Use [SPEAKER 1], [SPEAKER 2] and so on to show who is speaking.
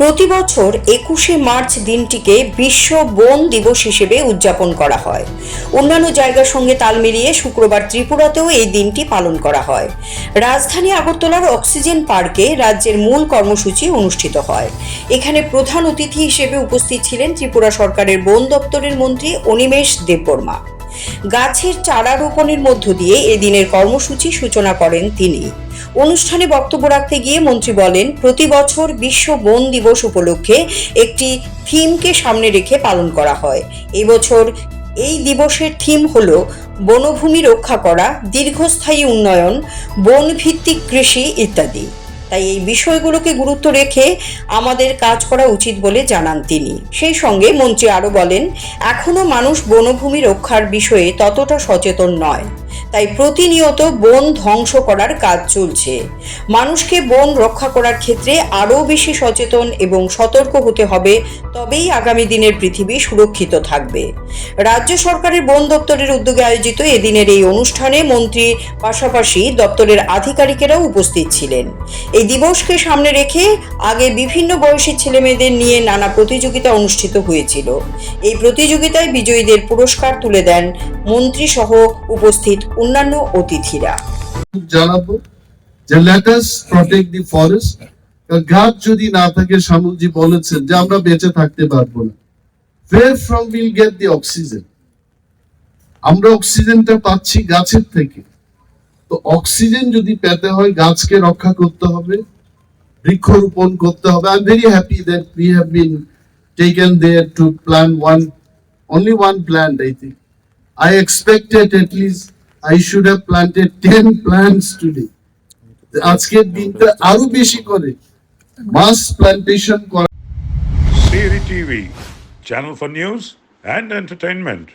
[SPEAKER 1] প্রতি বছর একুশে মার্চ দিনটিকে বিশ্ব বন দিবস হিসেবে উদযাপন করা হয়। অন্যান্য জায়গার সঙ্গে তাল মিলিয়ে শুক্রবার ত্রিপুরাতেও এই দিনটি পালন করা হয়। রাজধানী আগরতলার অক্সিজেন পার্কে রাজ্যের মূল কর্মসূচি অনুষ্ঠিত হয়। এখানে প্রধান অতিথি হিসেবে উপস্থিত ছিলেন ত্রিপুরা সরকারের বন দপ্তরের মন্ত্রী অনিমেষ দেববর্মা। গাছের চারা রোপণের মধ্য দিয়ে এদিনের কর্মসূচি সূচনা করেন তিনি। অনুষ্ঠানে বক্তব্য রাখতে গিয়ে মন্ত্রী বলেন, প্রতি বছর বিশ্ব বন দিবস উপলক্ষে একটি থিমকে সামনে রেখে পালন করা হয়। এবছর এই দিবসের থিম হল বনভূমি রক্ষা করা, দীর্ঘস্থায়ী উন্নয়ন, বনভিত্তিক কৃষি ইত্যাদি। তাই এই বিষয়গুলোকে গুরুত্ব রেখে আমাদের কাজ করা উচিত বলে জানান তিনি। সেই সঙ্গে মন্ত্রী আরও বলেন এখনও মানুষ বনভূমি রক্ষার বিষয়ে ততটা সচেতন নয়। তাই প্রতিনিয়ত বন ধ্বংস করার কাজ চলছে। মানুষকে বন রক্ষা করার ক্ষেত্রে আরও বেশি সচেতন এবং সতর্ক হতে হবে, তবেই আগামী দিনের পৃথিবী সুরক্ষিত থাকবে। রাজ্য সরকারের বন দপ্তরের উদ্যোগে আয়োজিত এদিনের এই অনুষ্ঠানে মন্ত্রী, পাশাপাশি দপ্তরের আধিকারিকেরাও উপস্থিত ছিলেন। এই দিবসকে সামনে রেখে আগে বিভিন্ন বয়সী ছেলেমেয়েদের নিয়ে নানা প্রতিযোগিতা অনুষ্ঠিত হয়েছিল। এই প্রতিযোগিতায় বিজয়ীদের পুরস্কার তুলে দেন মন্ত্রী সহ উপস্থিত অন্যান্য অতিথিরা।
[SPEAKER 2] জানাব যে let us protect the forest গাছ যদি না থাকে, শ্যামলজি বলেছেন যে আমরা বেঁচে থাকতে পারব না। where from we'll get the oxygen? আমরা অক্সিজেনটা পাচ্ছি গাছের থেকে। তো অক্সিজেন যদি পেতে হয়, গাছকে রক্ষা করতে হবে, বৃক্ষরোপণ করতে হবে। I am very happy that we have been taken there to plan one only one plant, i think i expected at least i should have planted 10 plants today আজকের দিনটা আরো বেশি করে মাস প্লান্টেশন করা
[SPEAKER 3] Siri TV, channel for news and entertainment.